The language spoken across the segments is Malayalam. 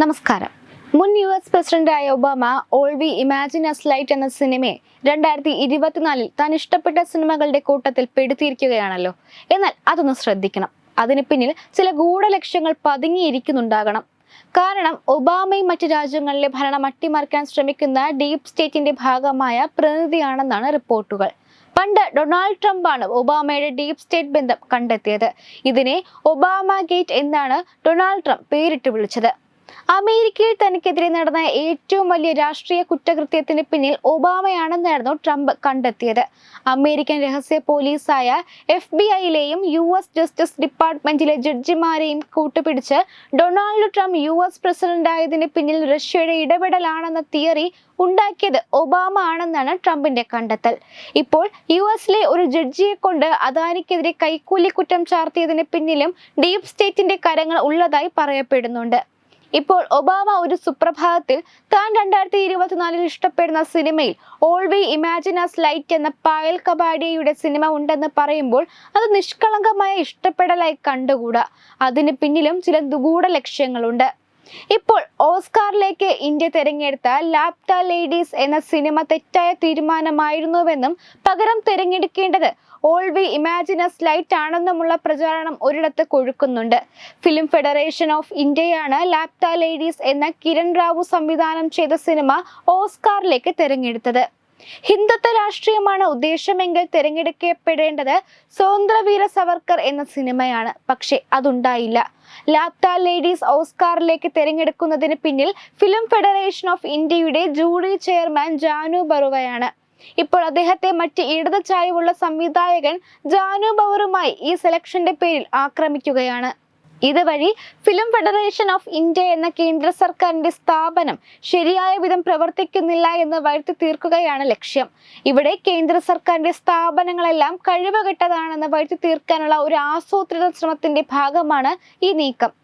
നമസ്കാരം. മുൻ യു എസ് പ്രസിഡന്റായ Obama all we imagine as light എന്ന സിനിമയെ രണ്ടായിരത്തി ഇരുപത്തിനാലിൽ താൻ ഇഷ്ടപ്പെട്ട സിനിമകളുടെ കൂട്ടത്തിൽ പെടുത്തിയിരിക്കുകയാണല്ലോ. എന്നാൽ അതൊന്ന് ശ്രദ്ധിക്കണം. അതിന് പിന്നിൽ ചില ഗൂഢലക്ഷ്യങ്ങൾ പതുങ്ങിയിരിക്കുന്നുണ്ടാകണം. കാരണം ഒബാമയും മറ്റ് രാജ്യങ്ങളിലെ ഭരണം അട്ടിമറിക്കാൻ ശ്രമിക്കുന്ന ഡീപ് സ്റ്റേറ്റിന്റെ ഭാഗമായ പ്രതിനിധിയാണെന്നാണ് റിപ്പോർട്ടുകൾ. പണ്ട് ഡൊണാൾഡ് ട്രംപാണ് ഒബാമയുടെ ഡീപ് സ്റ്റേറ്റ് ബന്ധം കണ്ടെത്തിയത്. ഇതിനെ ഒബാമ ഗേറ്റ് എന്നാണ് ഡൊണാൾഡ് ട്രംപ് പേരിട്ട് വിളിച്ചത്. അമേരിക്കയിൽ തനിക്കെതിരെ നടന്ന ഏറ്റവും വലിയ രാഷ്ട്രീയ കുറ്റകൃത്യത്തിന് പിന്നിൽ ഒബാമയാണെന്നായിരുന്നു ട്രംപ് കണ്ടെത്തിയത്. അമേരിക്കൻ രഹസ്യ പോലീസായ എഫ് ബി ഐയിലെയും യു എസ് ജസ്റ്റിസ് ഡിപ്പാർട്ട്മെന്റിലെ ജഡ്ജിമാരെയും കൂട്ടുപിടിച്ച് Donald Trump U S president ആയതിന് പിന്നിൽ റഷ്യയുടെ ഇടപെടലാണെന്ന തിയറി ഉണ്ടാക്കിയത് ഒബാമ ആണെന്നാണ് ട്രംപിന്റെ കണ്ടെത്തൽ. ഇപ്പോൾ യു എസിലെ ഒരു ജഡ്ജിയെ കൊണ്ട് അദാനിക്കെതിരെ കൈക്കൂലി കുറ്റം ചാർത്തിയതിന് പിന്നിലും ഡീപ് സ്റ്റേറ്റിന്റെ കരങ്ങൾ ഉള്ളതായി പറയപ്പെടുന്നുണ്ട്. ഇപ്പോൾ ഒബാമ ഒരു സുപ്രഭാതത്തിൽ താൻ രണ്ടായിരത്തി ഇരുപത്തിനാലിൽ ഇഷ്ടപ്പെടുന്ന സിനിമയിൽ all we imagine as light എന്ന പായൽ കബാഡിയയുടെ സിനിമ ഉണ്ടെന്ന് പറയുമ്പോൾ അത് നിഷ്കളങ്കമായ ഇഷ്ടപ്പെടലായി കണ്ടുകൂടാ. അതിന് പിന്നിലും ചില ദുഗൂഢ ലക്ഷ്യങ്ങളുണ്ട്. ഇപ്പോൾ ഓസ്കാറിലേക്ക് ഇന്ത്യ തിരഞ്ഞെടുത്ത ലാപ്ട ലേഡീസ് എന്ന സിനിമ തെറ്റായ തീരുമാനമായിരുന്നുവെന്നും പകരം തിരഞ്ഞെടുക്കേണ്ടത് all we imagine as light ആണെന്നുമുള്ള പ്രചാരണം ഒരിടത്ത് കൊഴുക്കുന്നുണ്ട്. ഫിലിം ഫെഡറേഷൻ ഓഫ് ഇന്ത്യയാണ് ലാപ്ത ലേഡീസ് എന്ന കിരൺ റാവു സംവിധാനം ചെയ്ത സിനിമ ഓസ്കാറിലേക്ക് തിരഞ്ഞെടുത്തത്. ഹിന്ദുത്വ രാഷ്ട്രീയമാണ് ഉദ്ദേശമെങ്കിൽ തിരഞ്ഞെടുക്കപ്പെടേണ്ടത് സ്വതന്ത്രവീര സവർക്കർ എന്ന സിനിമയാണ്. പക്ഷെ അതുണ്ടായില്ല. ലാപ്ത ലേഡീസ് ഓസ്കാറിലേക്ക് തിരഞ്ഞെടുക്കുന്നതിന് പിന്നിൽ ഫിലിം ഫെഡറേഷൻ ഓഫ് ഇന്ത്യയുടെ ജൂറി ചെയർമാൻ ജാനു ബറുവയാണ്. ഇപ്പോൾ അദ്ദേഹത്തെ മറ്റ് ഇടത് ചായവുള്ള സംവിധായകൻ ജാനു ബവറുമായി ഈ സെലക്ഷന്റെ പേരിൽ ആക്രമിക്കുകയാണ്. ഇതുവഴി ഫിലിം ഫെഡറേഷൻ ഓഫ് ഇന്ത്യ എന്ന കേന്ദ്ര സർക്കാരിന്റെ സ്ഥാപനം ശരിയായ വിധം പ്രവർത്തിക്കുന്നില്ല എന്ന് വരുത്തി തീർക്കുകയാണ് ലക്ഷ്യം. ഇവിടെ കേന്ദ്ര സർക്കാരിന്റെ സ്ഥാപനങ്ങളെല്ലാം കഴിവുകെട്ടതാണെന്ന് വരുത്തി തീർക്കാനുള്ള ഒരു ആസൂത്രിത ശ്രമത്തിന്റെ ഭാഗമാണ് ഈ നീക്കം.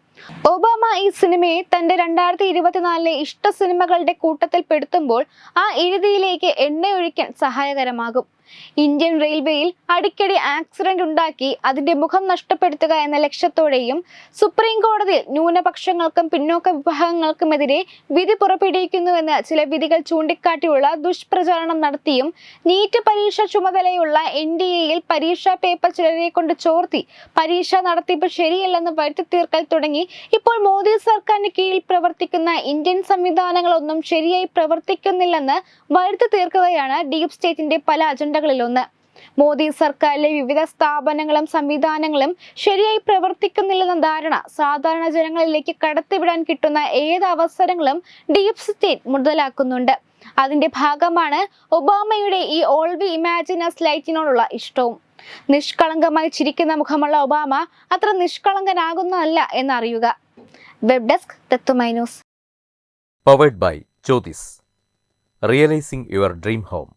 ഒബാമ ഈ സിനിമയെ തന്റെ രണ്ടായിരത്തി ഇരുപത്തിനാലിലെ ഇഷ്ട സിനിമകളുടെ കൂട്ടത്തിൽ പെടുത്തുമ്പോൾ ആ എഴുതിയിലേക്ക് എണ്ണയൊഴിക്കാൻ സഹായകരമാകും. ഇന്ത്യൻ റെയിൽവേയിൽ അടിക്കടി ആക്സിഡന്റ് ഉണ്ടാക്കി അതിന്റെ മുഖം നഷ്ടപ്പെടുത്തുക എന്ന ലക്ഷ്യത്തോടെയും സുപ്രീം കോടതിയിൽ ന്യൂനപക്ഷങ്ങൾക്കും പിന്നോക്ക വിഭാഗങ്ങൾക്കുമെതിരെ വിധി പുറപ്പെടുവിക്കുന്നുവെന്ന് ചില വിധികൾ ചൂണ്ടിക്കാട്ടിയുള്ള ദുഷ്പ്രചാരണം നടത്തിയും നീറ്റ് പരീക്ഷ ചുമതലയുള്ള എൻ ഡി എയിൽ പരീക്ഷാ പേപ്പർ ചിലരെ കൊണ്ട് ചോർത്തി പരീക്ഷ നടത്തിപ്പ് ശരിയല്ലെന്ന് വരുത്തി തീർക്കൽ തുടങ്ങി ഇപ്പോൾ മോദി സർക്കാരിന് കീഴിൽ പ്രവർത്തിക്കുന്ന ഇന്ത്യൻ സംവിധാനങ്ങളൊന്നും ശരിയായി പ്രവർത്തിക്കുന്നില്ലെന്ന് വരുത്തി തീർക്കുകയാണ് ഡീപ് സ്റ്റേറ്റിന്റെ പല അജണ്ടകളിലൊന്ന് മോദി സർക്കാരിലെ വിവിധ സ്ഥാപനങ്ങളും സംവിധാനങ്ങളും ശരിയായി പ്രവർത്തിക്കുന്നില്ലെന്ന ധാരണ സാധാരണ ജനങ്ങളിലേക്ക് കടത്തിവിടാൻ കിട്ടുന്ന ഏത് അവസരങ്ങളും ഡീപ് സ്റ്റേറ്റ് മുതലാക്കുന്നുണ്ട്. അതിന്റെ ഭാഗമാണ് ഒബാമയുടെ ഈ ഓൾ വി ഇമാജിനസ് ലൈറ്റിനോടുള്ള ഇഷ്ടവും. നിഷ്കളങ്കമായി ചിരിക്കുന്ന മുഖമുള്ള ഒബാമ അത്ര നിഷ്കളങ്കനാകുന്നതല്ല എന്നറിയുക. Web desk news. Powered by Jyothis realising your dream home